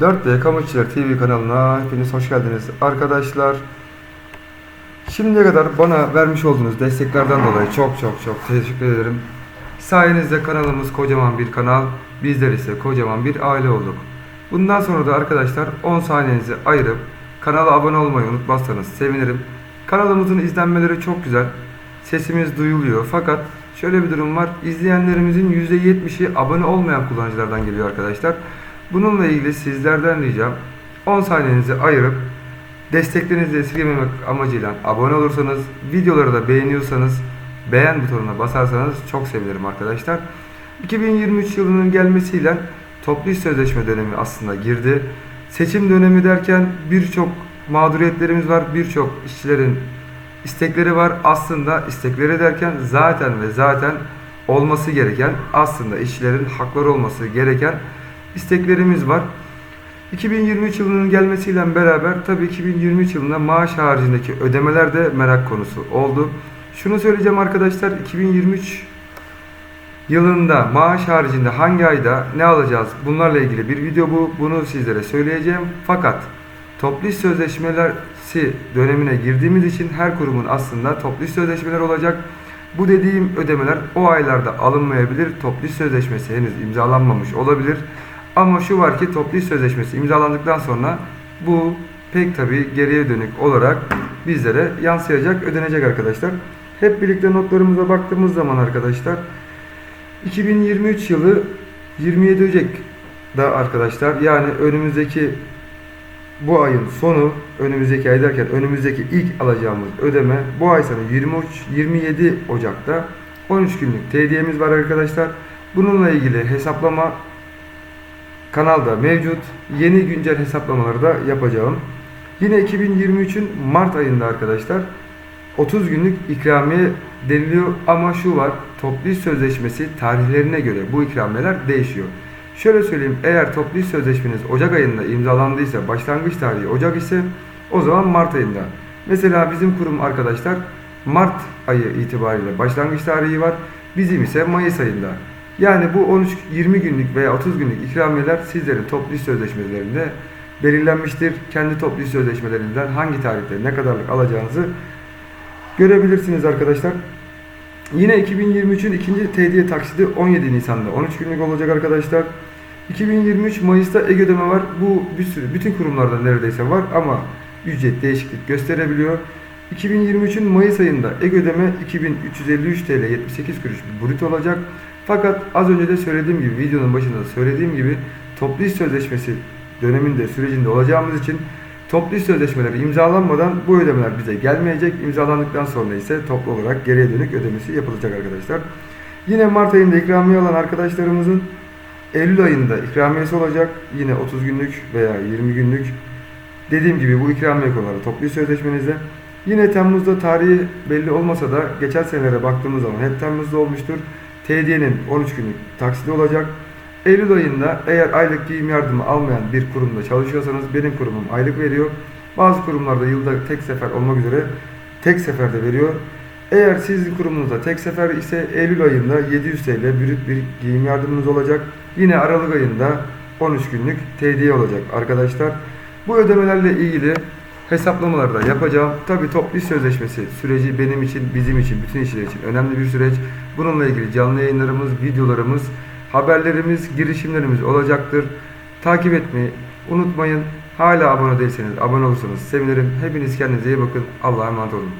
4D Kamuçiler TV kanalına hepiniz hoş geldiniz. Arkadaşlar şimdiye kadar bana vermiş olduğunuz desteklerden dolayı çok çok çok teşekkür ederim. Sayenizde kanalımız kocaman bir kanal, bizler ise kocaman bir aile olduk. Bundan sonra da arkadaşlar 10 saniyenizi ayırıp kanala abone olmayı unutmazsanız sevinirim. Kanalımızın izlenmeleri çok güzel. Sesimiz duyuluyor fakat şöyle bir durum var. İzleyenlerimizin %70'i abone olmayan kullanıcılardan geliyor arkadaşlar. Bununla ilgili sizlerden ricam 10 saniyenizi ayırıp desteklerinizi esirgememek amacıyla abone olursanız, videoları da beğeniyorsanız beğen butonuna basarsanız çok sevinirim arkadaşlar. 2023 yılının gelmesiyle toplu iş sözleşme dönemi aslında girdi. Seçim dönemi derken birçok mağduriyetlerimiz var, birçok işçilerin istekleri var. Aslında istekleri derken zaten ve zaten olması gereken aslında işçilerin hakları olması gereken isteklerimiz var. 2023 yılının gelmesiyle beraber tabii 2023 yılında maaş haricindeki ödemeler de merak konusu oldu. Şunu söyleyeceğim arkadaşlar 2023 yılında maaş haricinde hangi ayda ne alacağız bunlarla ilgili bir video bu. Bunu sizlere söyleyeceğim. Fakat toplu iş sözleşmeleri dönemine girdiğimiz için her kurumun aslında toplu iş sözleşmeleri olacak. Bu dediğim ödemeler o aylarda alınmayabilir. Toplu iş sözleşmesi henüz imzalanmamış olabilir. Ama şu var ki toplu iş sözleşmesi imzalandıktan sonra bu pek tabi geriye dönük olarak bizlere yansıyacak, ödenecek arkadaşlar. Hep birlikte notlarımıza baktığımız zaman arkadaşlar 2023 yılı 27 Ocak'da arkadaşlar yani önümüzdeki bu ayın sonu önümüzdeki ay derken önümüzdeki ilk alacağımız ödeme bu ay sonu 23 27 Ocak'ta 13 günlük TD'miz var arkadaşlar. Bununla ilgili hesaplama kanalda mevcut. Yeni güncel hesaplamaları da yapacağım. Yine 2023'ün Mart ayında arkadaşlar 30 günlük ikramiye deniliyor ama şu var toplu sözleşmesi tarihlerine göre bu ikramiyeler değişiyor. Şöyle söyleyeyim eğer toplu sözleşmeniz Ocak ayında imzalandıysa başlangıç tarihi Ocak ise o zaman Mart ayında. Mesela bizim kurum arkadaşlar Mart ayı itibariyle başlangıç tarihi var. Bizim ise Mayıs ayında. Yani bu 13-20 günlük veya 30 günlük ikramiyeler sizlerin toplu sözleşmelerinde belirlenmiştir. Kendi toplu sözleşmelerinden hangi tarihte ne kadarlık alacağınızı görebilirsiniz arkadaşlar. Yine 2023'ün ikinci tediye taksidi 17 Nisan'da 13 günlük olacak arkadaşlar. 2023 Mayıs'ta ek ödeme var. Bu bir sürü bütün kurumlarda neredeyse var ama ücret değişiklik gösterebiliyor. 2023'ün Mayıs ayında ek ödeme 2353 TL 78 kuruş brüt olacak. Fakat az önce de söylediğim gibi videonun başında da söylediğim gibi toplu iş sözleşmesi döneminde sürecinde olacağımız için toplu iş sözleşmeleri imzalanmadan bu ödemeler bize gelmeyecek. İmzalandıktan sonra ise toplu olarak geriye dönük ödemesi yapılacak arkadaşlar. Yine Mart ayında ikramiye alan arkadaşlarımızın Eylül ayında ikramiyesi olacak. Yine 30 günlük veya 20 günlük. Dediğim gibi bu ikramiye konuları toplu iş sözleşmenizde. Yine Temmuz'da tarihi belli olmasa da geçen senelere baktığımız zaman hep Temmuz'da olmuştur. TD'nin 13 günlük taksidi olacak. Eylül ayında eğer aylık giyim yardımı almayan bir kurumda çalışıyorsanız benim kurumum aylık veriyor. Bazı kurumlarda yılda tek sefer olmak üzere tek seferde veriyor. Eğer sizin kurumunuzda tek sefer ise Eylül ayında 700 TL brüt bir giyim yardımınız olacak. Yine Aralık ayında 13 günlük TD olacak arkadaşlar. Bu ödemelerle ilgili hesaplamaları da yapacağım. Tabi toplu sözleşmesi süreci benim için, bizim için, bütün işler için önemli bir süreç. Bununla ilgili canlı yayınlarımız, videolarımız, haberlerimiz, girişimlerimiz olacaktır. Takip etmeyi unutmayın. Hala abone değilseniz abone olursanız sevinirim. Hepiniz kendinize iyi bakın. Allah'a emanet olun.